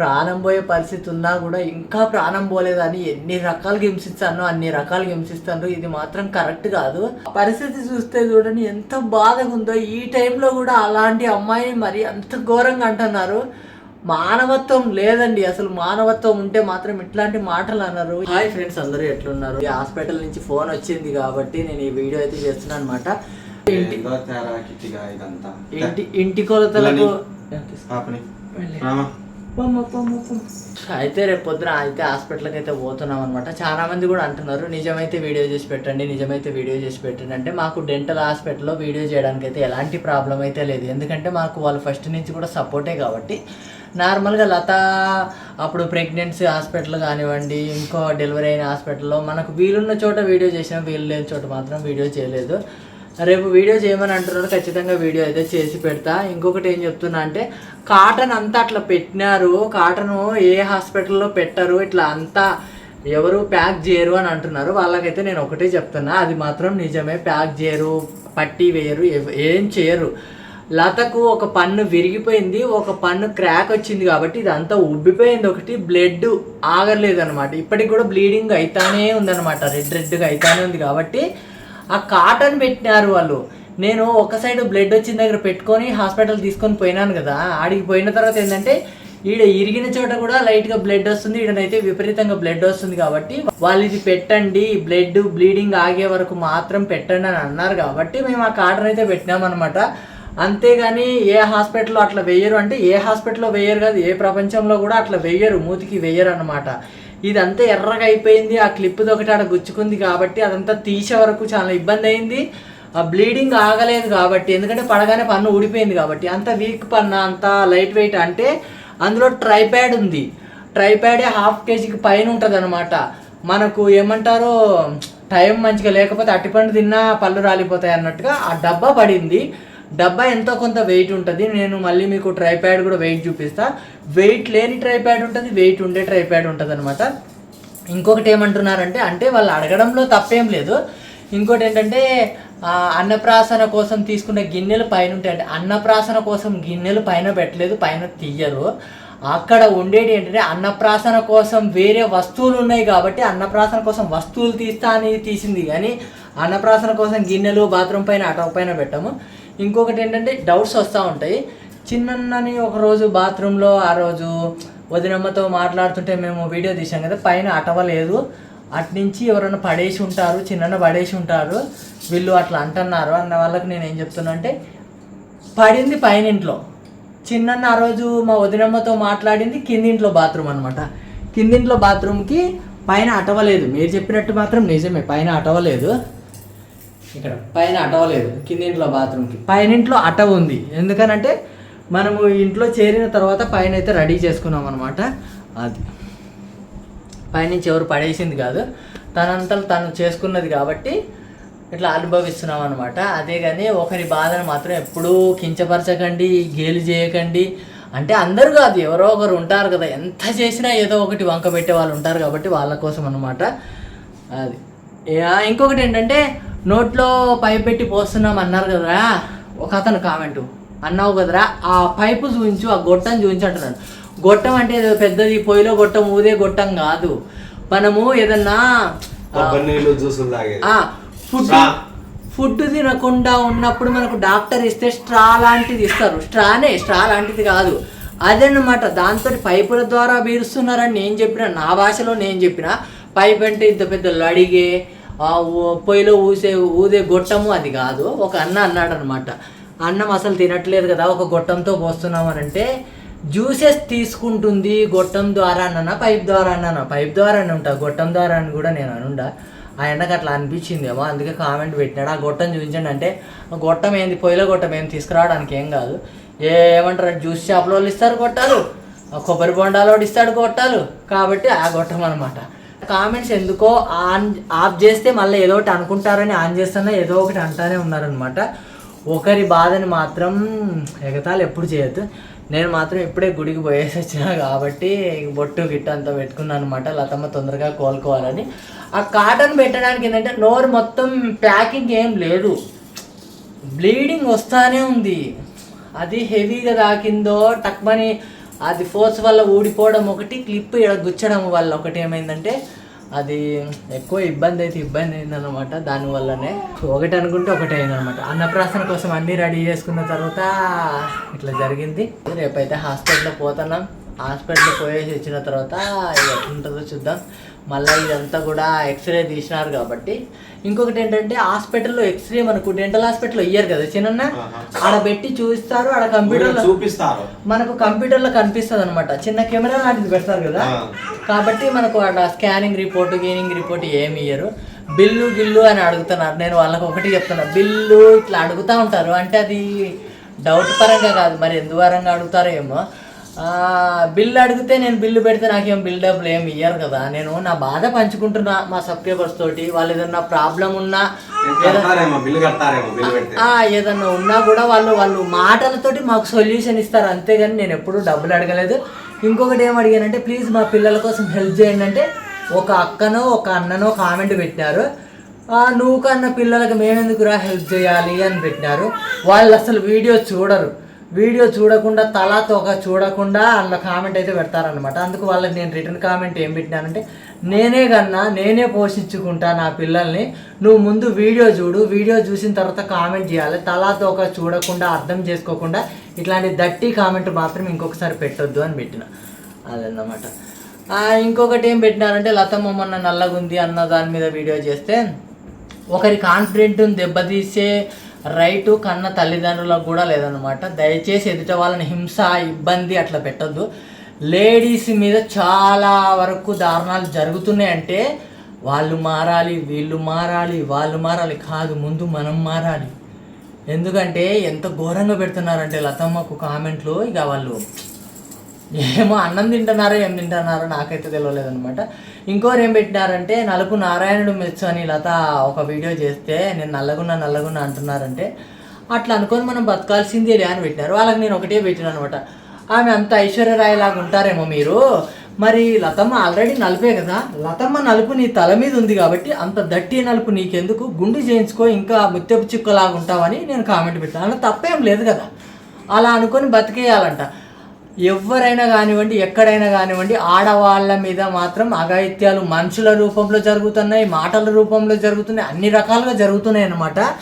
ప్రాణం పోయే పరిస్థితి ఉన్నా కూడా ఇంకా ప్రాణం పోలేదని ఎన్ని రకాలుగా హింసిస్తానో అన్ని రకాలుగా హింసిస్తాను ఇది మాత్రం కరెక్ట్ కాదు. పరిస్థితి చూస్తే చూడండి ఎంత బాధగా ఉందో. ఈ టైంలో కూడా అలాంటి అమ్మాయిని మరి అంత ఘోరంగా అంటున్నారు. మానవత్వం లేదండి. అసలు మానవత్వం ఉంటే మాత్రం ఇట్లాంటి మాటలు అన్నారు హాయ్ ఫ్రెండ్స్ అందరూ ఎట్లున్నారు? ఈ హాస్పిటల్ నుంచి ఫోన్ వచ్చింది కాబట్టి నేను ఈ వీడియో అయితే చేస్తున్నాను అనమాట ఇంటి ఇంటి కొలతలకు అయితే రేపు పొద్దున అయితే హాస్పిటల్కి అయితే పోతున్నాం అనమాట చాలా మంది కూడా అంటున్నారు నిజమైతే వీడియో చేసి పెట్టండి నిజమైతే వీడియో చేసి పెట్టండి. అంటే మాకు డెంటల్ హాస్పిటల్లో వీడియో చేయడానికి అయితే ఎలాంటి ప్రాబ్లం అయితే లేదు. ఎందుకంటే మాకు వాళ్ళు ఫస్ట్ నుంచి కూడా సపోర్టే కాబట్టి. నార్మల్గా లత అప్పుడు ప్రెగ్నెన్సీ హాస్పిటల్ కానివ్వండి ఇంకో డెలివరీ అయిన హాస్పిటల్లో మనకు వీలున్న చోట వీడియో చేసినాం వీలు లేని చోట మాత్రం వీడియో చేయలేదు. రేపు వీడియో చేయమని అంటున్నారు ఖచ్చితంగా వీడియో అయితే చేసి పెడతా. ఇంకొకటి ఏం చెప్తున్నా అంటే కాటన్ అంతా అట్లా పెట్టినారు కాటన్ ఏ హాస్పిటల్లో పెట్టరు ఇట్లా అంతా ఎవరు ప్యాక్ చేయరు అని అంటున్నారు. వాళ్ళకైతే నేను ఒకటే చెప్తున్నా అది మాత్రం నిజమే ప్యాక్ చేయరు పట్టి వేయరు ఏం చేయరు. లతకు ఒక పన్ను విరిగిపోయింది ఒక పన్ను క్రాక్ వచ్చింది కాబట్టి ఇదంతా ఉబ్బిపోయింది ఒకటి బ్లడ్ ఆగలేదు అనమాట ఇప్పటికి కూడా బ్లీడింగ్ అయితానే ఉందన్నమాట రెడ్ రెడ్గా అయితానే ఉంది కాబట్టి ఆ కాటన్ పెట్టినారు వాళ్ళు. నేను ఒక సైడ్ బ్లడ్ వచ్చిన దగ్గర పెట్టుకొని హాస్పిటల్ తీసుకొని పోయినాను కదా. ఆడికి పోయిన తర్వాత ఏంటంటే ఈడ ఇరిగిన చోట కూడా లైట్గా బ్లడ్ వస్తుంది ఈడనైతే విపరీతంగా బ్లడ్ వస్తుంది కాబట్టి వాళ్ళు ఇది పెట్టండి బ్లడ్ బ్లీడింగ్ ఆగే వరకు మాత్రం పెట్టండి అని అన్నారు కాబట్టి మేము ఆ కాటన్ అయితే పెట్టినామన్నమాట అంతేగాని ఏ హాస్పిటల్లో అట్లా వేయరు అంటే ఏ హాస్పిటల్లో వేయరు కాదు ఏ ప్రపంచంలో కూడా అట్లా వేయరు మూతికి వేయరు అనమాట ఇదంతా ఎర్రగా అయిపోయింది. ఆ క్లిప్ ఒకటి ఆడ గుచ్చుకుంది కాబట్టి అదంతా తీసే వరకు చాలా ఇబ్బంది అయింది. ఆ బ్లీడింగ్ ఆగలేదు కాబట్టి ఎందుకంటే పడగానే పన్ను ఊడిపోయింది కాబట్టి అంత వీక్ పన్ను అంత లైట్ వెయిట్ అంటే అందులో ట్రైప్యాడ్ ఉంది. ట్రైప్యాడే హాఫ్ కేజీకి పైన ఉంటుంది అనమాట మనకు ఏమంటారో టైం మంచిగా లేకపోతే అట్టిపండు తిన్నా పళ్ళు రాలిపోతాయి అన్నట్టుగా ఆ డబ్బా పడింది. డబ్బా ఎంతో కొంత వెయిట్ ఉంటుంది. నేను మళ్ళీ మీకు ట్రైప్యాడ్ కూడా వెయిట్ చూపిస్తా. వెయిట్ లేని ట్రైప్యాడ్ ఉంటుంది వెయిట్ ఉండే ట్రైప్యాడ్ ఉంటుంది అనమాట ఇంకొకటి ఏమంటున్నారంటే అంటే వాళ్ళు అడగడంలో తప్పేం లేదు. ఇంకోటి ఏంటంటే అన్నప్రాసన కోసం తీసుకునే గిన్నెలు పైన ఉంటాయి. అంటే అన్నప్రాసన కోసం గిన్నెలు పైన పెట్టలేదు పైన తీయరు. అక్కడ ఉండేది ఏంటంటే అన్నప్రాసన కోసం వేరే వస్తువులు ఉన్నాయి కాబట్టి అన్నప్రాసన కోసం వస్తువులు తీస్తా అని తీసింది. కానీ అన్నప్రాసన కోసం గిన్నెలు బాత్రూమ్ పైన అటవ పైన పెట్టాము. ఇంకొకటి ఏంటంటే డౌట్స్ వస్తూ ఉంటాయి. చిన్నని ఒకరోజు బాత్రూంలో ఆ రోజు వదినమ్మతో మాట్లాడుతుంటే మేము వీడియో తీసాం కదా పైన అటవలేదు. అట్నుంచి ఎవరైనా పడేసి ఉంటారు చిన్న పడేసి ఉంటారు. వీళ్ళు అట్లా అంటున్నారు. అన్న వాళ్ళకి నేను ఏం చెప్తున్నా అంటే పడింది పైన ఇంట్లో చిన్న ఆ రోజు మా వదినమ్మతో మాట్లాడింది కిందింట్లో బాత్రూమ్ అనమాట కిందింట్లో బాత్రూమ్కి పైన అటవలేదు. మీరు చెప్పినట్టు మాత్రం నిజమే పైన అటవలేదు. ఇక్కడ. పైన అటవలేదు కిందింట్లో బాత్రూమ్కి. పైన ఇంట్లో అటవ ఉంది. ఎందుకనంటే మనము ఇంట్లో చేరిన తర్వాత పైన అయితే రెడీ చేసుకున్నాం అనమాట అది. పైనుంచి ఎవరు పడేసింది కాదు. తనంతలు తను చేసుకున్నది కాబట్టి ఇట్లా అనుభవిస్తున్నాం అనమాట అదే కానీ ఒకరి బాధను మాత్రం ఎప్పుడూ కించపరచకండి గేలు చేయకండి. అంటే అందరూ కాదు ఎవరో ఒకరు ఉంటారు కదా. ఎంత చేసినా ఏదో ఒకటి వంక పెట్టే వాళ్ళు ఉంటారు కాబట్టి వాళ్ళ కోసం అనమాట అది ఇంకొకటి ఏంటంటే నోట్లో పైప్ పెట్టి పోస్తున్నాం అన్నారు కదరా. ఒక అతను కామెంట్ అన్నావు కదరా ఆ పైపు చూపించు ఆ గొట్టం చూపించు అంటున్నాడు. గొట్టం అంటే ఏదో పెద్దది పొయ్యిలో గొట్టం ఊదే గొట్టం కాదు. మనము ఏదన్నా ఫుడ్. ఫుడ్ తినకుండా ఉన్నప్పుడు మనకు డాక్టర్ ఇస్తే స్ట్రా లాంటిది ఇస్తారు. స్ట్రానే స్ట్రా లాంటిది కాదు. అదన్నమాట దాంతో పైపుల ద్వారా పీరుస్తున్నారని నేను చెప్పిన నా భాషలో నేను చెప్పిన పైప్ అంటే ఇంత పెద్ద లడిగే ఆ పొయ్యిలో ఊసే ఊదే గొట్టము అది కాదు. ఒక అన్న అన్నాడు అనమాట అన్నం అసలు తినట్లేదు కదా ఒక గొట్టంతో పోస్తున్నాం అని అంటే జ్యూసెస్ తీసుకుంటుంది గొట్టం ద్వారా అన్న పైప్ ద్వారా అన్న పైప్ ద్వారా అని ఉంటా గొట్టం ద్వారా అని కూడా నేను అనుండా. ఆయనకు అట్లా అనిపించిందేమో అందుకే కామెంట్ పెట్టినాడు. ఆ గొట్టం చూపించండి అంటే ఆ గొట్టం ఏంది పొయ్యిలో గొట్టం ఏం తీసుకురావడానికి ఏం కాదు. ఏమంటారు జ్యూస్ షాప్లో వాళ్ళు ఇస్తారు గొట్టాలు కొబ్బరి బొండాలో ఇస్తాడు గొట్టాలు. కాబట్టి ఆ గొట్టం అనమాట కామెంట్స్ ఎందుకో ఆన్ ఆఫ్ చేస్తే మళ్ళీ ఏదో ఒకటి అనుకుంటారని ఆన్ చేస్తున్నా ఏదో ఒకటి అంటానే ఉన్నారనమాట ఒకరి బాధని మాత్రం ఎగతాలు ఎప్పుడు చేయొద్దు. నేను మాత్రం ఇప్పుడే గుడికి పోయేసి వచ్చినా కాబట్టి బొట్టు గిట్ట అంతా పెట్టుకున్నాను అనమాట లతమ్మ తొందరగా కోలుకోవాలని. ఆ కాటన్ పెట్టడానికి ఏంటంటే నోరు మొత్తం ప్యాకింగ్ ఏం లేదు. బ్లీడింగ్ వస్తానే ఉంది. అది హెవీగా తాకిందో టక్మని అది ఫోర్స్ వల్ల ఊడిపోవడం ఒకటి క్లిప్ గుచ్చడం వల్ల ఒకటి ఏమైందంటే అది ఎక్కువ ఇబ్బంది అయితే ఇబ్బంది అయిందనమాట దానివల్లనే ఒకటి అనుకుంటే ఒకటి అయిందనమాట అన్నప్రాసన కోసం అన్నీ రెడీ చేసుకున్న తర్వాత ఇట్లా జరిగింది. రేపైతే హాస్పిటల్లో పోతున్నాం. హాస్పిటల్ పోయేసి వచ్చిన తర్వాత ఎట్లుంటుందో చూద్దాం. మళ్ళీ ఇదంతా కూడా ఎక్స్రే తీసినారు కాబట్టి. ఇంకొకటి ఏంటంటే హాస్పిటల్లో ఎక్స్రే మనకు డెంటల్ హాస్పిటల్లో ఇయ్యరు కదా చిన్న. ఆడ పెట్టి చూస్తారు ఆడ కంప్యూటర్లో చూపిస్తారు. మనకు కంప్యూటర్లో కనిపిస్తుంది అనమాట చిన్న కెమెరా లాంటిది పెడతారు కదా. కాబట్టి మనకు అక్కడ స్కానింగ్ రిపోర్ట్ గీనింగ్ రిపోర్ట్ ఏమి ఇయ్యరు. బిల్లు గిల్లు అని అడుగుతున్నారు. నేను వాళ్ళకి ఒకటి చెప్తున్నా. బిల్లు ఇట్లా అడుగుతూ ఉంటారు. అంటే అది డౌట్ పరంగా కాదు. మరి ఎందు పరంగా అడుగుతారో ఏమో. బిల్లు అడిగితే నేను బిల్లు పెడితే నాకేం బిల్ డబ్బులు ఏమి ఇయ్యరు కదా. నేను నా బాధ పంచుకుంటున్నా మా సబ్స్క్రైబర్స్ తోటి. వాళ్ళు ఏదన్నా ప్రాబ్లం ఉన్నా ఏదన్నా ఉన్నా కూడా వాళ్ళు వాళ్ళు మాటలతోటి మాకు సొల్యూషన్ ఇస్తారు. అంతేగాని నేను ఎప్పుడు డబ్బులు అడగలేదు. ఇంకొకటి ఏం అడిగానంటే ప్లీజ్ మా పిల్లల కోసం హెల్ప్ చేయండి అంటే ఒక అక్కనో ఒక అన్ననో కామెంట్ పెట్టినారు. "ఆ, నువ్వు కన్న పిల్లలకి మేమెందుకురా హెల్ప్ చేయాలి అని పెట్టినారు. వాళ్ళు అసలు వీడియో చూడరు. వీడియో చూడకుండా తలా తోక చూడకుండా అందులో కామెంట్ అయితే పెడతారనమాట అందుకు వాళ్ళకి నేను రిటర్న్ కామెంట్ ఏం పెట్టినానంటే నేనే కన్నా నేనే పోషించుకుంటా నా పిల్లల్ని. నువ్వు ముందు వీడియో చూడు వీడియో చూసిన తర్వాత కామెంట్ చేయాలి. తలా తోక చూడకుండా అర్థం చేసుకోకుండా ఇట్లాంటి దట్టి కామెంట్ మాత్రం ఇంకొకసారి పెట్టొద్దు అని పెట్టిన. అదన్నమాట. ఇంకొకటి ఏం పెట్టినారంటే లతమ్మ మొన్న నల్లగుంది అన్న దాని మీద వీడియో చేస్తే ఒకరి కాన్ఫిడెంట్ దెబ్బతీసే రైటు కన్న తల్లిదండ్రులకు కూడా లేదనమాట దయచేసి ఎదుట వాళ్ళని హింస ఇబ్బంది అట్లా పెట్టొద్దు. లేడీస్ మీద చాలా వరకు దారుణాలు జరుగుతున్నాయి అంటే వాళ్ళు మారాలి వీళ్ళు మారాలి వాళ్ళు మారాలి కాదు ముందు మనం మారాలి. ఎందుకంటే ఎంత ఘోరంగా పెడుతున్నారంటే లతమ్మకు కామెంట్లు ఇక వాళ్ళు ఏమో అన్నం తింటున్నారో ఏం తింటున్నారో నాకైతే తెలియలేదనమాట ఇంకోరు ఏం పెట్టినారంటే నలుపు నారాయణుడు మెచ్చు అని లత ఒక వీడియో చేస్తే నేను నల్లగున్నా నల్లగున్నా అంటున్నారంటే అట్లా అనుకొని మనం బతకాల్సిందే లే అని పెట్టినారు. వాళ్ళకి నేను ఒకటే పెట్టిన అనమాట ఆమె అంత ఐశ్వర్యరాయలాగా ఉంటారేమో మీరు? మరి లతమ్మ ఆల్రెడీ నలుపే కదా? లతమ్మ నలుపు నీ తల మీద ఉంది కాబట్టి అంత దట్టి నలుపు నీకెందుకు? గుండు చేయించుకో ఇంకా ముత్తెపు చిక్కలాగా ఉంటావని నేను కామెంట్ పెట్టాను. అలా తప్పేం లేదు కదా? అలా అనుకొని బతికేయాలంట. ఎవరైనా కానివ్వండి ఎక్కడైనా కానివ్వండి ఆడవాళ్ళ మీద మాత్రం అఘాయిత్యాలు మనుషుల రూపంలో జరుగుతున్నాయి మాటల రూపంలో జరుగుతున్నాయి అన్ని రకాలుగా జరుగుతున్నాయి అన్నమాట.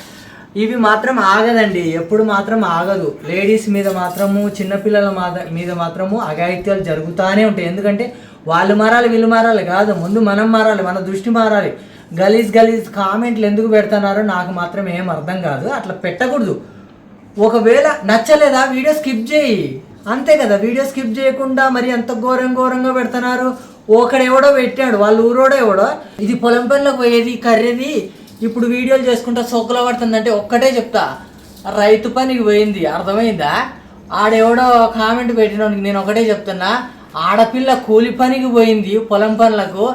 ఇవి మాత్రం ఆగదండి. ఎప్పుడు మాత్రం ఆగదు. లేడీస్ మీద మాత్రము చిన్నపిల్లల మాద- మీద మాత్రము అఘాయిత్యాలు జరుగుతూనే ఉంటాయి. ఎందుకంటే వాళ్ళు మారాలి వీళ్ళు మారాలి కాదు. ముందు మనం మారాలి మన దృష్టి మారాలి. గలీజ్ గలీజ్ కామెంట్లు ఎందుకు పెడుతున్నారో నాకు మాత్రం ఏం అర్థం కాదు. అట్లా పెట్టకూడదు. ఒకవేళ నచ్చలేదా వీడియో స్కిప్ చేయి. అంతే కదా వీడియో స్కిప్ చేయకుండా మరి అంత ఘోరం ఘోరంగా పెడుతున్నారు. ఒకడెవడో పెట్టాడు వాళ్ళ ఊరోడో ఎవడో. ఇది పొలం పనిలోకి పోయేది కర్రీది. ఇప్పుడు వీడియోలు చేసుకుంటా సోకులో పడుతుందంటే ఒక్కటే చెప్తా. రైతు పనికి పోయింది అర్థమైందా? ఆడెవడో కామెంట్ పెట్టినోడికి నేను ఒకటే చెప్తున్నా. ఆడపిల్ల కూలి పనికి పోయింది పొలం పనులకు.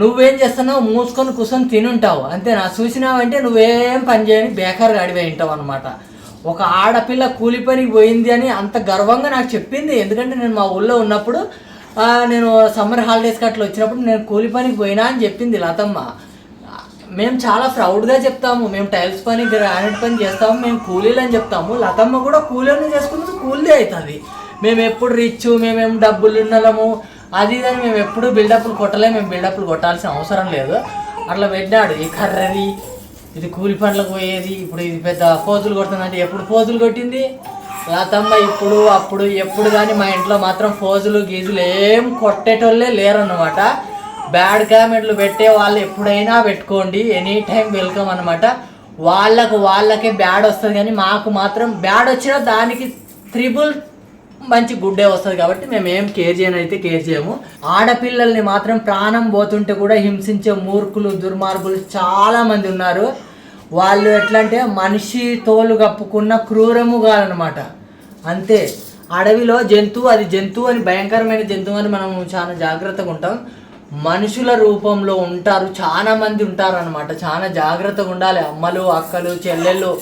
నువ్వేం చేస్తున్నావు? మూసుకొని కూర్చొని తినుంటావు. అంతేనా? చూసినావంటే నువ్వేం పని చేయని బేకార్గా అడిగి ఉంటావు అనమాట ఒక ఆడపిల్ల కూలి పనికి పోయింది అని అంత గర్వంగా నాకు చెప్పింది. ఎందుకంటే నేను మా ఊళ్ళో ఉన్నప్పుడు నేను సమ్మర్ హాలిడేస్కి అట్లా వచ్చినప్పుడు నేను కూలి పనికి పోయినా అని చెప్పింది లతమ్మ. మేము చాలా ప్రౌడ్గా చెప్తాము. మేము టైల్స్ పని గ్రానైట్ పని చేస్తాము. మేము కూలీలు అని చెప్తాము. లతమ్మ కూడా కూలీలను చేసుకున్నది కూలీ అవుతుంది. మేము ఎప్పుడు రిచ్ మేమేం డబ్బులు ఉన్నలము అది ఇది అని మేము ఎప్పుడు బిల్డప్లు కొట్టలే మేము బిల్డప్లు కొట్టాల్సిన అవసరం లేదు. అట్లా పెట్టాడు ఈ కర్రది ఇది కూలి పనులకు పోయేది ఇప్పుడు ఇది పెద్ద పోతులు కొడుతుందంటే ఎప్పుడు పోతులు కొట్టింది? రాతమ్మ ఇప్పుడు అప్పుడు ఎప్పుడు కానీ మా ఇంట్లో మాత్రం ఫోజులు గీజులు ఏం కొట్టేటోళ్ళే లేరన్నమాట. బ్యాడ్ కామెంట్లు పెట్టే వాళ్ళు ఎప్పుడైనా పెట్టుకోండి ఎనీ టైం వెల్కమ్ అనమాట వాళ్ళకు వాళ్ళకే బ్యాడ్ వస్తుంది కానీ మాకు మాత్రం బ్యాడ్ వచ్చినా దానికి త్రిబుల్ మంచి గుడ్డే వస్తుంది కాబట్టి మేము ఏం కేర్ చేయని అయితే కేర్ చేయము. ఆడపిల్లల్ని మాత్రం ప్రాణం పోతుంటే కూడా హింసించే మూర్ఖులు దుర్మార్గులు చాలా మంది ఉన్నారు. వాళ్ళు ఎట్లా అంటే మనిషి తోలు కప్పుకున్న క్రూరముగాలన్నమాట. అంతే. అడవిలో జంతువు అది జంతువు అని భయంకరమైన జంతువు అని మనం చాలా జాగ్రత్తగా ఉంటాం. మనుషుల రూపంలో ఉంటారు చాలా మంది ఉంటారు అనమాట చాలా జాగ్రత్తగా ఉండాలి. అమ్మలు అక్కలు చెల్లెళ్ళు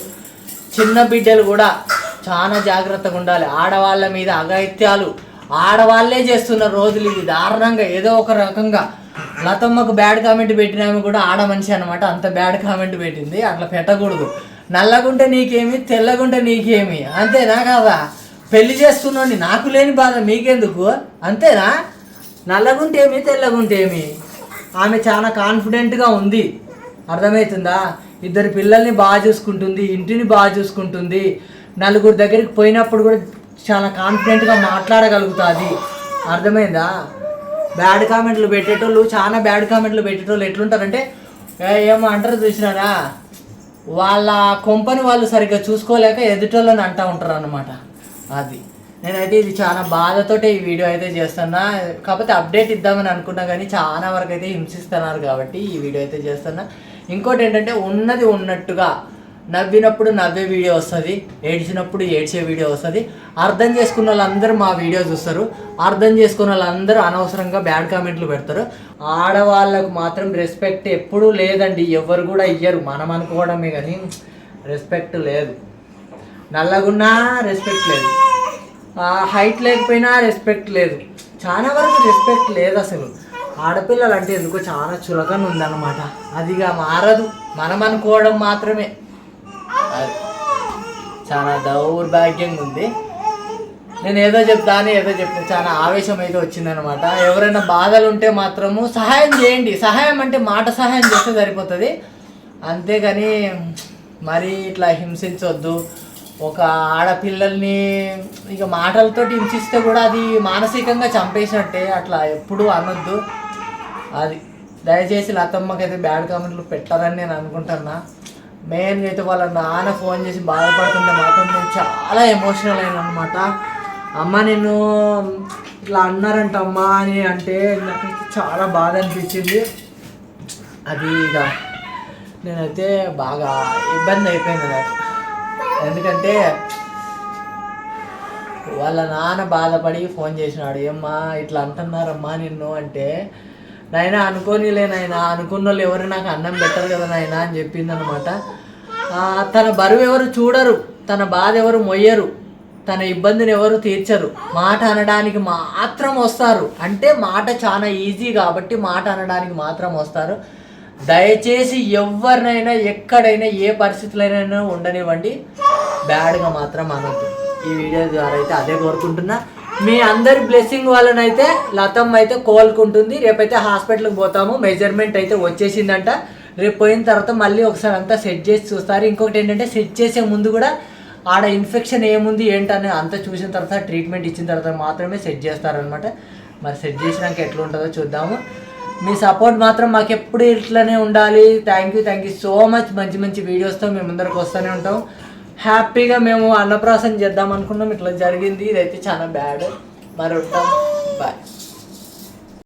చిన్న బిడ్డలు కూడా చాలా జాగ్రత్తగా ఉండాలి. ఆడవాళ్ళ మీద అఘాయిత్యాలు. ఆడవాళ్ళే చేస్తున్న రోజులు ఇది దారుణంగా ఏదో ఒక రకంగా. లతమ్మకు బ్యాడ్ కామెంట్ పెట్టినామె కూడా ఆడ మనిషి అనమాట అంత బ్యాడ్ కామెంట్ పెట్టింది. అట్లా పెట్టకూడదు. నల్లగుంటే నీకేమి తెల్లగుంటే నీకేమి. అంతేనా కాదా? పెళ్ళి చేస్తున్నాను నాకు లేని బాధ మీకెందుకు? అంతేనా? నల్లగుంటేమి తెల్లగుంటేమి ఆమె చాలా కాన్ఫిడెంట్గా ఉంది. అర్థమవుతుందా? ఇద్దరు పిల్లల్ని బాగా చూసుకుంటుంది ఇంటిని బాగా చూసుకుంటుంది. నలుగురు దగ్గరికి పోయినప్పుడు కూడా చాలా కాన్ఫిడెంట్గా మాట్లాడగలుగుతుంది. అర్థమైందా? బ్యాడ్ కామెంట్లు పెట్టేటోళ్ళు చాలా బ్యాడ్ కామెంట్లు పెట్టేటోళ్ళు ఎట్లుంటారంటే ఏమో అంటారు చూసినారా? వాళ్ళ కొంపని వాళ్ళు సరిగ్గా చూసుకోలేక ఎదుటోళ్ళని అంటూ ఉంటారు అనమాట అది. నేనైతే ఇది చాలా బాధతోటే ఈ వీడియో అయితే చేస్తున్నా. కాకపోతే అప్డేట్ ఇద్దామని అనుకున్నా కానీ చాలా వరకు అయితే హింసిస్తున్నారు కాబట్టి ఈ వీడియో అయితే చేస్తున్నా. ఇంకోటి ఏంటంటే ఉన్నది ఉన్నట్టుగా నవ్వినప్పుడు నవ్వే వీడియో వస్తుంది ఏడ్చినప్పుడు ఏడ్చే వీడియో వస్తుంది. అర్థం చేసుకున్న వాళ్ళందరూ మా వీడియో చూస్తారు. అర్థం చేసుకున్న వాళ్ళందరూ అనవసరంగా బ్యాడ్ కామెంట్లు పెడతారు. ఆడవాళ్ళకు మాత్రం రెస్పెక్ట్ ఎప్పుడూ లేదండి ఎవరు కూడా ఇయ్యరు. మనం అనుకోవడమే కానీ రెస్పెక్ట్ లేదు. నల్లగున్నా రెస్పెక్ట్ లేదు. హైట్ లేకపోయినా రెస్పెక్ట్ లేదు. చాలా వరకు రెస్పెక్ట్ లేదు అసలు. ఆడపిల్లలు అంటే ఎందుకో చాలా చులకన ఉందన్నమాట. అదిగా మారదు. మనం అనుకోవడం మాత్రమే. చాలా దౌర్భాగ్యంగా ఉంది నేను ఏదో చెప్తాను ఏదో చెప్తే చాలా ఆవేశం అయితే వచ్చిందనమాట. ఎవరైనా బాధలు ఉంటే మాత్రము సహాయం చేయండి. సహాయం అంటే మాట సహాయం చేస్తే సరిపోతుంది. అంతేగాని మరీ ఇట్లా హింసించొద్దు. ఒక ఆడపిల్లల్ని ఇక మాటలతో హింసిస్తే కూడా అది మానసికంగా చంపేసినట్టే. అట్లా ఎప్పుడూ అనొద్దు. అది దయచేసి లతమ్మకైతే బ్యాడ్ కామెంట్లు పెట్టాలని నేను అనుకుంటున్నా. మెయిన్గా అయితే వాళ్ళ నాన్న ఫోన్ చేసి బాధపడుతుంటే మాత్రం నేను చాలా ఎమోషనల్ అయినా అనమాట అమ్మ నేను ఇట్లా అన్నారంట అమ్మ అని అంటే నాకైతే చాలా బాధ అనిపించింది. అది ఇక నేనైతే బాగా ఇబ్బంది అయిపోయింది నాకు. ఎందుకంటే వాళ్ళ నాన్న బాధపడి ఫోన్ చేసినాడు ఏమ్మా ఇట్లా అంటున్నారమ్మా నిన్ను అంటే నాయనా అనుకోనిలే నాయనా అనుకున్న వాళ్ళు ఎవరు నాకు అన్నం పెట్టరు కదా నాయనా అని చెప్పింది అనమాట తన బరువు ఎవరు చూడరు తన బాధ ఎవరు మొయ్యరు తన ఇబ్బందిని ఎవరు తీర్చరు. మాట అనడానికి మాత్రం వస్తారు. అంటే మాట చాలా ఈజీ కాబట్టి మాట అనడానికి మాత్రం వస్తారు. దయచేసి ఎవరినైనా ఎక్కడైనా ఏ పరిస్థితులైనా ఉండనివ్వండి. బ్యాడ్గా మాత్రం అనొద్దు. ఈ వీడియో ద్వారా అయితే అదే కోరుకుంటున్నా. మీ అందరి బ్లెస్సింగ్ వలనైతే లతమ్మ అయితే కోలుకుంటుంది. రేపైతే హాస్పిటల్కి పోతాము. మెజర్మెంట్ అయితే వచ్చేసిందంట. రేపు పోయిన తర్వాత మళ్ళీ ఒకసారి అంతా సెట్ చేసి చూస్తారు. ఇంకొకటి ఏంటంటే సెట్ చేసే ముందు కూడా ఆడ ఇన్ఫెక్షన్ ఏముంది ఏంటని అంతా చూసిన తర్వాత ట్రీట్మెంట్ ఇచ్చిన తర్వాత మాత్రమే సెట్ చేస్తారనమాట మరి సెట్ చేసినాక ఎట్లా ఉంటుందో చూద్దాము. మీ సపోర్ట్ మాత్రం మాకు ఎప్పుడు ఇట్లనే ఉండాలి. Thank you thank you so much మంచి మంచి వీడియోస్తో మేము అందరికి వస్తూనే ఉంటాం. హ్యాపీగా మేము అన్నప్రాసం చేద్దాం అనుకున్నాం. ఇట్లా జరిగింది. ఇదైతే చాలా బ్యాడ్ మరి ఉంటాం బాయ్